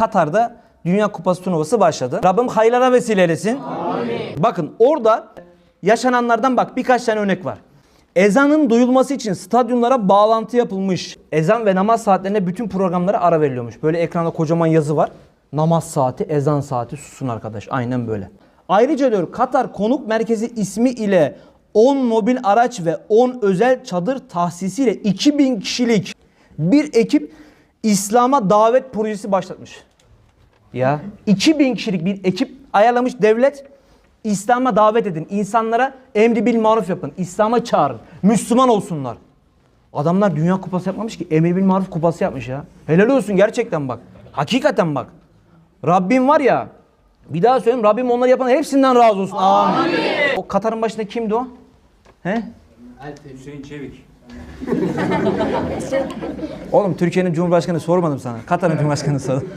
Katar'da Dünya Kupası turnuvası başladı. Rabbim hayırlara vesile eylesin. Bakın orada yaşananlardan bak birkaç tane örnek var. Ezanın duyulması için stadyumlara bağlantı yapılmış. Ezan ve namaz saatlerinde bütün programlara ara veriliyormuş. Böyle ekranda kocaman yazı var. Namaz saati, ezan saati susun arkadaş. Aynen böyle. Ayrıca diyor Katar Konuk Merkezi ismi ile 10 mobil araç ve 10 özel çadır tahsisiyle 2000 kişilik bir ekip İslam'a davet projesi başlatmış. Ya 2000 kişilik bir ekip ayarlamış devlet. İslam'a davet edin. İnsanlara emri bil maruf yapın. İslam'a çağırın. Müslüman olsunlar. Adamlar Dünya Kupası yapmamış ki emri bil maruf kupası yapmış ya. Helal olsun gerçekten bak. Hakikaten bak. Rabbim var ya bir daha söyleyeyim Rabbim onları yapan hepsinden razı olsun. Amin. O Katar'ın başında kimdi o? He? Hüseyin Çevik. Oğlum Türkiye'nin Cumhurbaşkanı sormadım sana. Katar'ın Cumhurbaşkanı sordum.